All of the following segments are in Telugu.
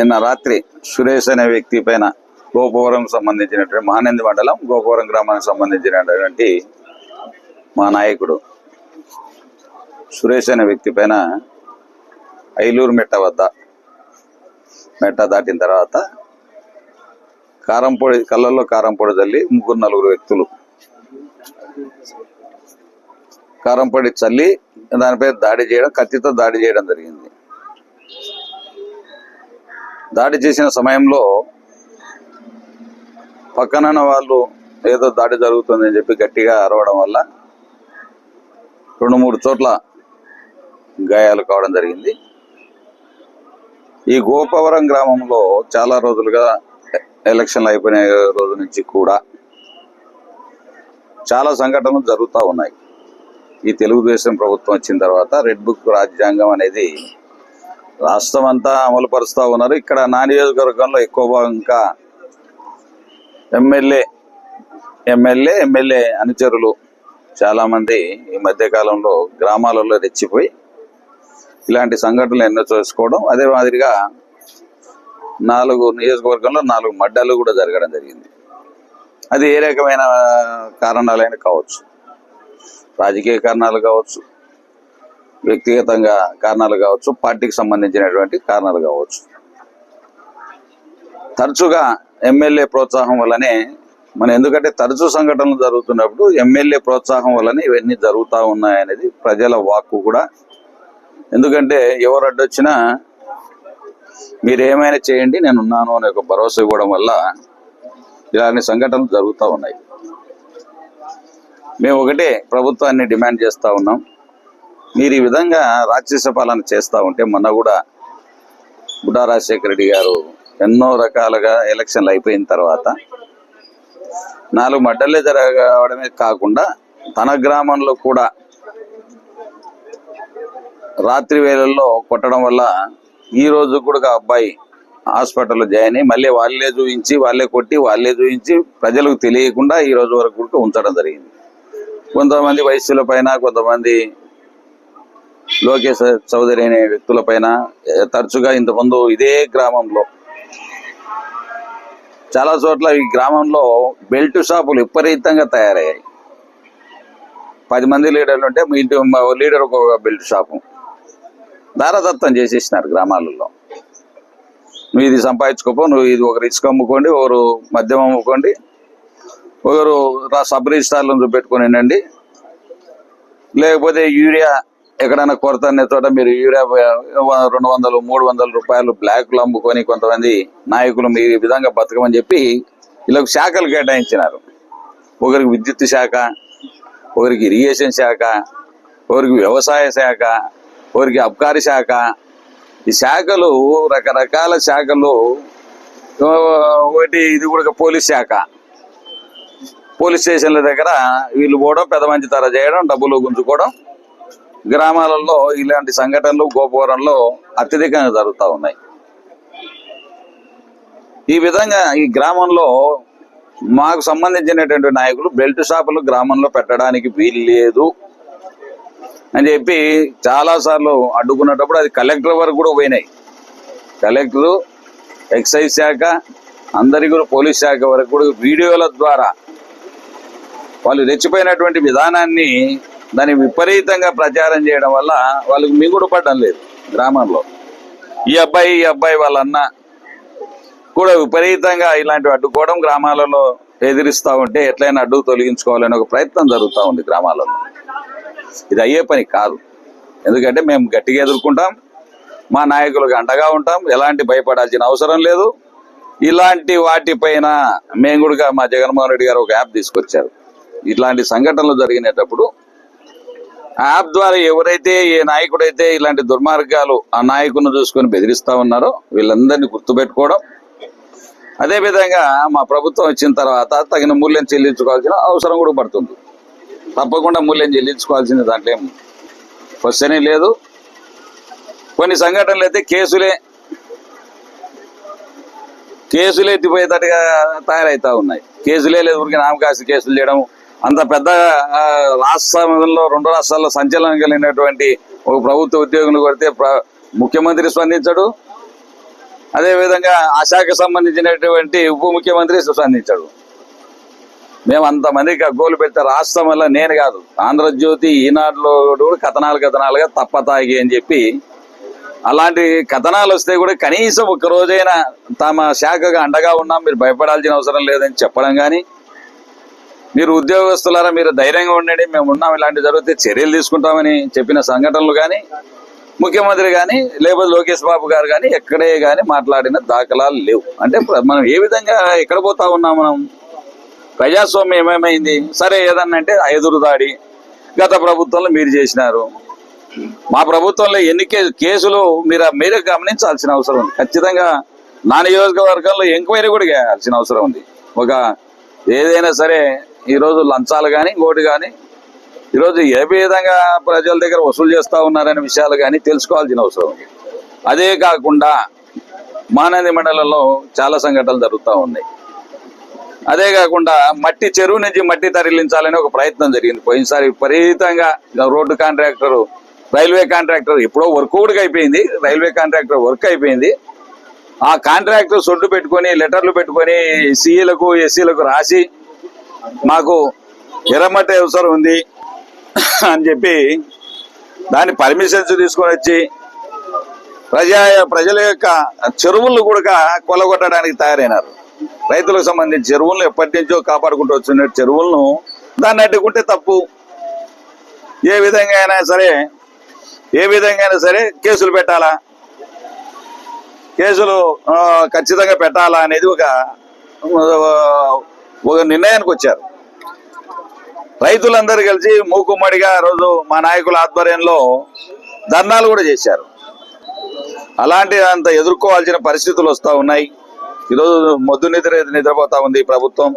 నిన్న రాత్రి సురేష్ అనే వ్యక్తి పైన గోపవరం సంబంధించినటువంటి మహానంది మండలం గోపవరం గ్రామానికి సంబంధించినటువంటి మా నాయకుడు సురేష్ అనే వ్యక్తి పైన ఐలూరు మెట్ట వద్ద మెట్ట దాటిన తర్వాత కారంపొడి కళ్ళల్లో కారంపొడి చల్లి ముగ్గురు నలుగురు వ్యక్తులు కారంపొడి చల్లి దానిపై దాడి చేయడం కత్తితో దాడి చేయడం జరిగింది. దాడి చేసిన సమయంలో పక్కన వాళ్ళు ఏదో దాడి జరుగుతుందని చెప్పి గట్టిగా అరవడం వల్ల రెండు మూడు చోట్ల గాయాలు కావడం జరిగింది. ఈ గోపవరం గ్రామంలో చాలా రోజులుగా ఎలక్షన్లు అయిపోయిన రోజు నుంచి కూడా చాలా సంఘటనలు జరుగుతూ ఉన్నాయి. ఈ తెలుగుదేశం ప్రభుత్వం వచ్చిన తర్వాత రెడ్ బుక్ రాజ్యాంగం అనేది రాష్ట్రం అంతా అమలు పరుస్తూ ఉన్నారు. ఇక్కడ నా నియోజకవర్గంలో ఎక్కువ భాగం ఇంకా ఎమ్మెల్యే ఎమ్మెల్యే ఎమ్మెల్యే అనుచరులు చాలామంది ఈ మధ్యకాలంలో గ్రామాలలో రెచ్చిపోయి ఇలాంటి సంఘటనలు ఎన్నో చేసుకోవడం అదే మాదిరిగా నాలుగు నియోజకవర్గంలో నాలుగు మడ్డలు కూడా జరగడం జరిగింది. అది ఏ రకమైన కారణాలైనా కావచ్చు. రాజకీయ కారణాలు కావచ్చు వ్యక్తిగతంగా కారణాలు కావచ్చు పార్టీకి సంబంధించినటువంటి కారణాలు కావచ్చు. తరచుగా ఎమ్మెల్యే ప్రోత్సాహం వల్లనే మన ఎందుకంటే తరచు సంఘటనలు జరుగుతున్నప్పుడు ఎమ్మెల్యే ప్రోత్సాహం వల్లనే ఇవన్నీ జరుగుతూ ఉన్నాయనేది ప్రజల వాక్కు కూడా. ఎందుకంటే ఎవరు అడ్డొచ్చినా మీరు ఏమైనా చేయండి నేను ఉన్నాను అనే ఒక భరోసా ఇవ్వడం వల్ల ఇలాంటి సంఘటనలు జరుగుతూ ఉన్నాయి. మేము ఒకటే ప్రభుత్వాన్ని డిమాండ్ చేస్తూ ఉన్నాం. మీరు ఈ విధంగా రాక్షస పాలన చేస్తూ ఉంటే మొన్న కూడా బుడా రాజశేఖర రెడ్డి గారు ఎన్నో రకాలుగా ఎలక్షన్లు అయిపోయిన తర్వాత నాలుగు మడ్డలే జరగడమే కాకుండా తన గ్రామంలో కూడా రాత్రి వేళల్లో కొట్టడం వల్ల ఈ రోజు కూడా ఒక అబ్బాయి హాస్పిటల్లో జాయిన్ అయ్యి మళ్ళీ వాళ్ళే చూపించి వాళ్ళే కొట్టి వాళ్ళే చూపించి ప్రజలకు తెలియకుండా ఈ రోజు వరకు కూడా ఉంచడం జరిగింది. కొంతమంది వయస్సుల పైన కొంతమంది లోకేష్ చౌదరి అనే వ్యక్తుల పైన తరచుగా ఇంతకుముందు ఇదే గ్రామంలో. చాలా చోట్ల ఈ గ్రామంలో బెల్ట్ షాపులు విపరీతంగా తయారయ్యాయి. పది మంది లీడర్లు ఉంటే మీ ఇంటి మా లీడర్ ఒక బెల్ట్ షాపు. దారదత్తం చేసేసినారు గ్రామాలలో. నువ్వు ఇది సంపాదించుకోపో నువ్వు ఇది ఒకరు ఇసుక అమ్ముకోండి ఒకరు మద్యం అమ్ముకోండి ఒకరు సబ్ రిజిస్టార్లను చూపెట్టుకుని లేకపోతే యూరియా ఎక్కడైనా కొరత అనే చోట మీరు యూరియా రెండు వందలు మూడు వందల రూపాయలు బ్లాక్లు అమ్ముకొని కొంతమంది నాయకులు మీ విధంగా బతకమని చెప్పి వీళ్ళకి శాఖలు కేటాయించినారు. ఒకరికి విద్యుత్ శాఖ ఒకరికి ఇరిగేషన్ శాఖ ఒకరికి వ్యవసాయ శాఖ ఒకరికి అబ్కారీ శాఖ. ఈ శాఖలు రకరకాల శాఖలు ఒకటి ఇది కూడా పోలీస్ శాఖ. పోలీస్ స్టేషన్ల దగ్గర వీళ్ళు పోవడం పెద్ద మంచి తర చేయడం డబ్బులు గుంజుకోవడం గ్రామాలలో ఇలాంటి సంఘటనలు గోపురంలో అత్యధికంగా జరుగుతూ ఉన్నాయి. ఈ విధంగా ఈ గ్రామంలో మాకు సంబంధించినటువంటి నాయకులు బెల్ట్ షాపులు గ్రామంలో పెట్టడానికి వీలు లేదు అని చెప్పి చాలా సార్లు అడ్డుకున్నప్పుడు అది కలెక్టర్ వరకు కూడా పోయినాయి. కలెక్టరు ఎక్సైజ్ శాఖ అందరి కూడా పోలీస్ శాఖ వరకు కూడా వీడియోల ద్వారా వాళ్ళు రెచ్చిపోయినటువంటి విధానాన్ని దాన్ని విపరీతంగా ప్రచారం చేయడం వల్ల వాళ్ళకి మిగుడు పడడం లేదు గ్రామంలో. ఈ అబ్బాయి ఈ అబ్బాయి వాళ్ళ అన్న కూడా విపరీతంగా ఇలాంటివి అడ్డుకోవడం గ్రామాలలో ఎదిరిస్తూ ఉంటే ఎట్లయినా అడ్డు తొలగించుకోవాలని ఒక ప్రయత్నం జరుగుతూ ఉంది గ్రామాలలో. ఇది అయ్యే పని కాదు. ఎందుకంటే మేము గట్టిగా ఎదుర్కొంటాం మా నాయకులకు అండగా ఉంటాం ఎలాంటి భయపడాల్సిన అవసరం లేదు. ఇలాంటి వాటిపైన మేము కూడా మా జగన్మోహన్ రెడ్డి గారు ఒక యాప్ తీసుకొచ్చారు. ఇట్లాంటి సంఘటనలు జరిగినప్పుడు యాప్ ద్వారా ఎవరైతే ఏ నాయకుడైతే ఇలాంటి దుర్మార్గాలు ఆ నాయకులను చూసుకొని బెదిరిస్తా ఉన్నారో వీళ్ళందరినీ గుర్తుపెట్టుకోవడం. అదేవిధంగా మా ప్రభుత్వం వచ్చిన తర్వాత తగిన మూల్యం చెల్లించుకోవాల్సిన అవసరం కూడా పడుతుంది. తప్పకుండా మూల్యం చెల్లించుకోవాల్సిన దాంట్లో ఏం క్వశ్చనే లేదు. కొన్ని సంఘటనలు అయితే కేసులే కేసులే ఎత్తిపోయేటట్టుగా తయారవుతా ఉన్నాయి. కేసులే లేదు ఊరికి నామకాశ కేసులు చేయడం అంత పెద్ద రాష్ట్రంలో రెండు రాష్ట్రాల్లో సంచలనం కలిగినటువంటి ఒక ప్రభుత్వ ఉద్యోగులు కొడితే ప్ర- ముఖ్యమంత్రి స్పందించడు. అదేవిధంగా ఆ శాఖకు సంబంధించినటువంటి ఉప ముఖ్యమంత్రి స్పందించాడు. మేము అంతమందికి గోలు పెడితే రాష్ట్రం వల్ల నేను కాదు. ఆంధ్రజ్యోతి ఈనాడులో కూడా కథనాలు కథనాలుగా తప్పతాగి అని చెప్పి అలాంటి కథనాలు వస్తే కూడా కనీసం ఒక రోజైనా తమ శాఖగా అండగా ఉన్నాం మీరు భయపడాల్సిన అవసరం లేదని చెప్పడం కానీ మీరు ఉద్యోగస్తులారా మీరు ధైర్యంగా ఉండండి మేము ఉన్నాం ఇలాంటి జరిగితే చర్యలు తీసుకుంటామని చెప్పిన సంఘటనలు కానీ ముఖ్యమంత్రి కానీ లేకపోతే లోకేష్ బాబు గారు కానీ ఎక్కడే కానీ మాట్లాడిన దాఖలాలు లేవు. అంటే ప్ర- మనం ఏ విధంగా ఎక్కడ పోతా ఉన్నాం మనం? ప్రజాస్వామ్యం ఏమేమైంది? సరే ఏదన్నా అంటే ఎదురు దాడి గత ప్రభుత్వంలో మీరు చేసినారు. మా ప్రభుత్వంలో ఎన్ని కేసులు మీరు మీరే గమనించాల్సిన అవసరం ఉంది. ఖచ్చితంగా నా నియోజకవర్గంలో ఎంక్వైరీ కూడా చేయాల్సిన అవసరం ఉంది. ఒక ఏదైనా సరే ఈరోజు లంచాలు కానీ ఇంకోటి కానీ ఈరోజు ఏ విధంగా ప్రజల దగ్గర వసూలు చేస్తూ ఉన్నారనే విషయాలు కానీ తెలుసుకోవాల్సిన అవసరం. అదే కాకుండా మానంది మండలంలో చాలా సంఘటనలు జరుగుతూ ఉన్నాయి. అదే కాకుండా మట్టి చెరువు నుంచి మట్టి తరలించాలని ఒక ప్రయత్నం జరిగింది. పోయినసారి విపరీతంగా రోడ్డు కాంట్రాక్టర్ రైల్వే కాంట్రాక్టర్ ఎప్పుడో వర్క్ కూడా అయిపోయింది. రైల్వే కాంట్రాక్టర్ వర్క్ అయిపోయింది. ఆ కాంట్రాక్టర్ సొడ్డు పెట్టుకొని లెటర్లు పెట్టుకొని సీఈలకు ఎస్సీలకు రాసి మాకు ఎర్రమట్టి అవసరం ఉంది అని చెప్పి దాని పర్మిషన్స్ తీసుకొని వచ్చి ప్రజా ప్రజల యొక్క చెరువులను కూడా కొలగొట్టడానికి తయారైనారు. రైతులకు సంబంధించి చెరువులను ఎప్పటి నుంచో కాపాడుకుంటూ వచ్చిన చెరువులను దాన్ని అడ్డుకుంటే తప్పు. ఏ విధంగా అయినా సరే ఏ విధంగా అయినా సరే కేసులు పెట్టాలా? కేసులు ఖచ్చితంగా పెట్టాలా అనేది ఒక ఒక నిర్ణయానికి వచ్చారు. రైతులందరూ కలిసి మూకుమ్మడిగా రోజు మా నాయకుల ఆధ్వర్యంలో ధర్నాలు కూడా చేశారు. అలాంటి అంత ఎదుర్కోవాల్సిన పరిస్థితులు వస్తూ ఉన్నాయి. ఈరోజు మొద్దు నిద్ర నిద్రపోతా ఉంది ఈ ప్రభుత్వం.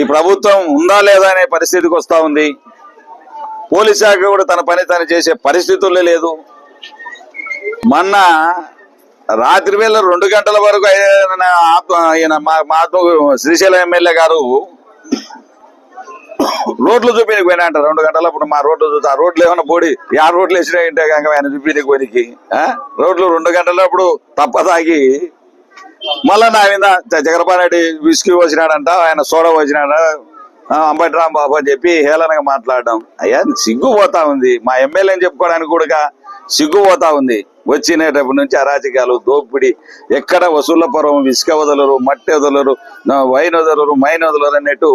ఈ ప్రభుత్వం ఉందా లేదా అనే పరిస్థితికి వస్తూ ఉంది. పోలీస్ శాఖ కూడా తన పని తను చేసే పరిస్థితుల్లో లేదు. మొన్న రాత్రి వేళ రెండు గంటల వరకు ఆయన మా శ్రీశైలం ఎమ్మెల్యే గారు రోడ్లు చూపించకు పోయినా అంట. రెండు గంటలప్పుడు మా రోడ్లు చూసి ఆ రోడ్లు ఏమైనా పోడి ఆ రోడ్లు వేసినాయంటే కనుక ఆయన చూపించకు పోయినకి రోడ్లు రెండు గంటలప్పుడు తప్పదాగి మళ్ళా నా మీద జగన్పారెడ్డి విస్కీ వచ్చినాడంట ఆయన సోడా వచ్చినాడ అంబటి రాంబాబు అని చెప్పి హేళనగా మాట్లాడడం. అయ్యా సిగ్గు పోతా ఉంది. మా ఎమ్మెల్యేని చెప్పుకోవడానికి కూడా సిగ్గు పోతా ఉంది. వచ్చినప్పటి నుంచి అరాచకాలు దోపిడి ఎక్కడ వసూళ్ళ పర్వం ఇసుక వదలరు మట్టి వదలరు వైన్ వదలరు మైన్ వదలరు అన్నట్టు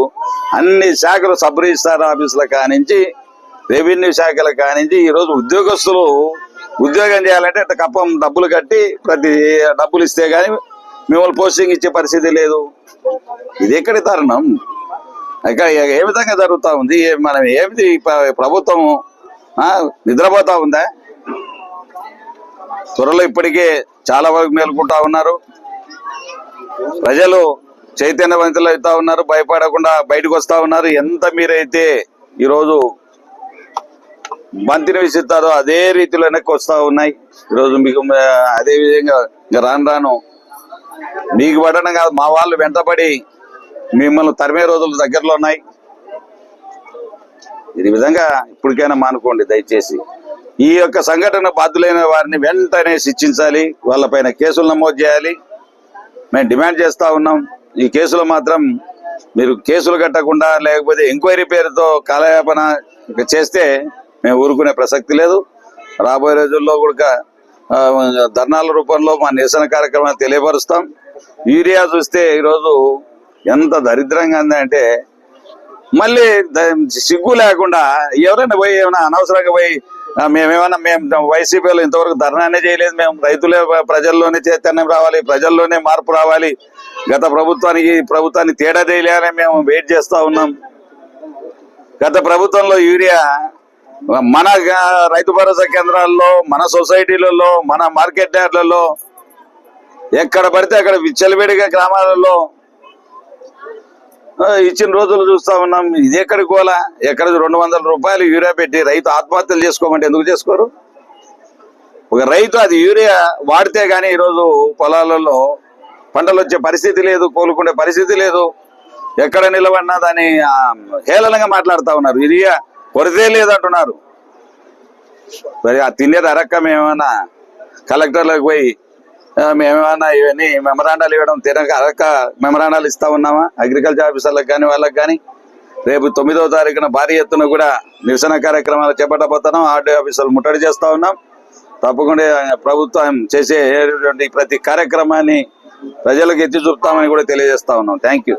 అన్ని శాఖలు సబ్ రిజిస్టార్ ఆఫీసుల కానించి రెవెన్యూ శాఖల కానించి ఈరోజు ఉద్యోగస్తులు ఉద్యోగం చేయాలంటే అట్ట కప్పం డబ్బులు కట్టి ప్రతి డబ్బులు ఇస్తే కానీ మిమ్మల్ని పోస్టింగ్ ఇచ్చే పరిస్థితి లేదు. ఇది ఎక్కడి తరుణం? ఇక ఏ విధంగా జరుగుతూ ఉంది? మనం ఏమిటి ప్రభుత్వం నిద్రపోతా ఉందా? త్వరలో ఇప్పటికే చాలా వరకు మేలుకుంటా ఉన్నారు. ప్రజలు చైతన్యవంతులు అవుతా ఉన్నారు భయపడకుండా బయటకు వస్తా ఉన్నారు. ఎంత మీరైతే ఈరోజు బంతిని విసిస్తారో అదే రీతిలో వెనక్కి వస్తూ ఉన్నాయి. ఈరోజు మీకు అదే విధంగా రాను రాను మీకు పడడం కాదు మా వాళ్ళు వెంటబడి మిమ్మల్ని తరిమే రోజులు దగ్గరలో ఉన్నాయి. ఈ విధంగా ఇప్పటికైనా మానుకోండి దయచేసి. ఈ యొక్క సంఘటన బాధ్యులైన వారిని వెంటనే శిక్షించాలి వాళ్ళపైన కేసులు నమోదు చేయాలి. మేము డిమాండ్ చేస్తూ ఉన్నాం. ఈ కేసులో మాత్రం మీరు కేసులు కట్టకుండా లేకపోతే ఎంక్వైరీ పేరుతో కాలయాపన చేస్తే మేము ఊరుకునే ప్రసక్తి లేదు. రాబోయే రోజుల్లో కూడా ధర్నాల రూపంలో మా నిరసన కార్యక్రమాన్ని తెలియపరుస్తాం. యూరియా చూస్తే ఈరోజు ఎంత దరిద్రంగా ఉందంటే మళ్ళీ సిగ్గు లేకుండా ఎవరైనా పోయి ఏమైనా అనవసరంగా పోయి మేమేమన్నా మేము వైసీపీలో ఇంతవరకు ధర్నానే చేయలేదు. మేము రైతులే ప్రజల్లోనే చైతన్యం రావాలి ప్రజల్లోనే మార్పు రావాలి. గత ప్రభుత్వానికి ప్రభుత్వాన్ని తేడా తెలియాలని మేము వెయిట్ చేస్తూ ఉన్నాం. గత ప్రభుత్వంలో యూరియా మన రైతు భరోసా కేంద్రాల్లో మన సొసైటీలలో మన మార్కెట్ యార్డ్లలో ఎక్కడ పడితే అక్కడ విచ్చలవేడిగా గ్రామాలలో ఇచ్చిన రోజులు చూస్తా ఉన్నాం ఇది ఎక్కడికి పోలా? ఎక్కడ రెండు వందల రూపాయలు యూరియా పెట్టి రైతు ఆత్మహత్యలు చేసుకోమంటే ఎందుకు చేసుకోరు? ఒక రైతు అది యూరియా వాడితే కానీ ఈరోజు పొలాలలో పంటలు వచ్చే పరిస్థితి లేదు కోలుకునే పరిస్థితి లేదు. ఎక్కడ నిలబడినా దాన్ని హేళనంగా మాట్లాడుతూ మాట్లాడుతా ఉన్నారు యూరియా కొరతే లేదంటున్నారు మరి ఆ తినేది అరక్క కలెక్టర్లకు పోయి మేమేమన్నా ఇవన్నీ మెమరాండాలు ఇవ్వడం తినక అరక మెమరాండాలు ఇస్తా ఉన్నామా? అగ్రికల్చర్ ఆఫీసర్లకు కానీ వాళ్ళకి కానీ రేపు తొమ్మిదవ తారీఖున భారీ ఎత్తున కూడా నిరసన కార్యక్రమాలు చేపట్టబోతున్నాం. ఆర్డీ ఆఫీసర్లు ముట్టడి చేస్తా ఉన్నాం. తప్పకుండా ప్రభుత్వం చేసే ప్రతి కార్యక్రమాన్ని ప్రజలకు ఎత్తి చూపుతామని కూడా తెలియజేస్తా ఉన్నాం. Thank you